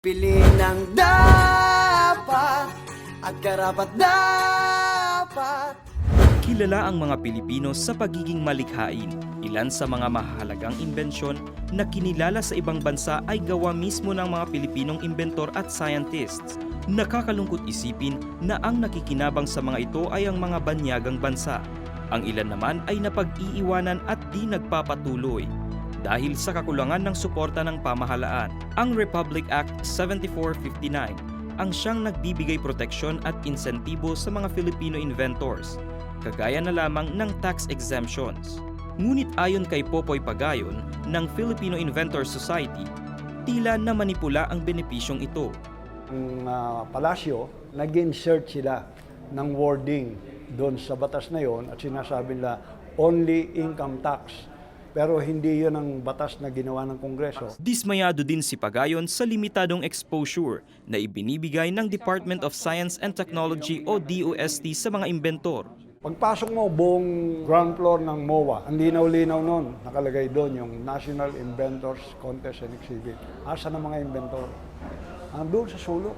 Pili ng dapat at karapat dapat Kilala ang mga Pilipino sa pagiging malikhain. Ilan sa mga mahalagang imbensyon na kinilala sa ibang bansa ay gawa mismo ng mga Pilipinong inventor at scientists. Nakakalungkot isipin na ang nakikinabang sa mga ito ay ang mga banyagang bansa. Ang ilan naman ay napag-iiwanan at di nagpapatuloy dahil sa kakulangan ng suporta ng pamahalaan. Ang Republic Act 7459 ang siyang nagbibigay proteksyon at insentibo sa mga Filipino inventors kagaya na lamang ng tax exemptions. Ngunit ayon kay Popoy Pagayon ng Filipino Inventor Society, tila na manipula ang benepisyong ito. Ang ah, palasyo, nag-insert sila ng wording doon sa batas na yon at sinasabi nila only income tax. Pero hindi yun ang batas na ginawa ng Kongreso. Dismayado din si Pagayon sa limitadong exposure na ibinibigay ng Department of Science and Technology o DOST sa mga inventor. Pagpasok mo, buong ground floor ng MOA, ang linaw-linaw noon, nakalagay doon yung National Inventors Contest and Exhibit. Asa ng mga inventor? Andun sa sulok.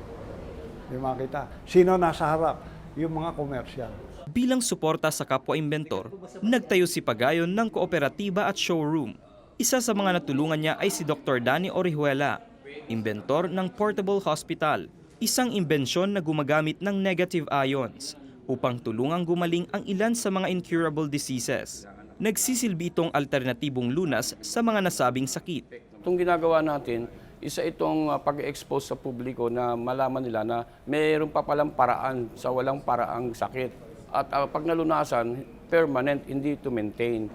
Di makita. Sino nasa harap? Yung mga komersyal. Bilang suporta sa kapwa-inventor, nagtayo si Pagayon ng kooperatiba at showroom. Isa sa mga natulungan niya ay si Dr. Danny Orihuela, inventor ng Portable Hospital, isang imbensyon na gumagamit ng negative ions upang tulungang gumaling ang ilan sa mga incurable diseases. Nagsisilbi itong alternatibong lunas sa mga nasabing sakit. Itong ginagawa natin, isa itong uh, pag-expose sa publiko na malaman nila na mayroon pa palang paraan sa walang paraang sakit. At uh, pag nalunasan, permanent, hindi to maintain.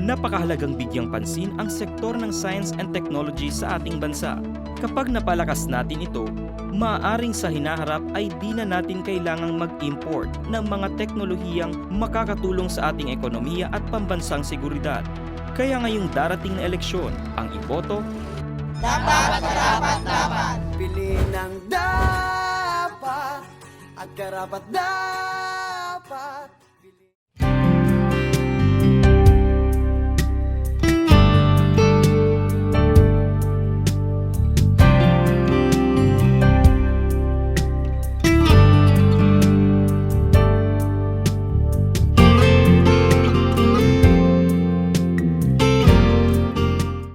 Napakahalagang bigyang pansin ang sektor ng science and technology sa ating bansa. Kapag napalakas natin ito, maaaring sa hinaharap ay di na natin kailangang mag-import ng mga teknolohiyang makakatulong sa ating ekonomiya at pambansang seguridad. Kaya ngayong darating na eleksyon, ang iboto Pili ng dapat at karapat dapat dapat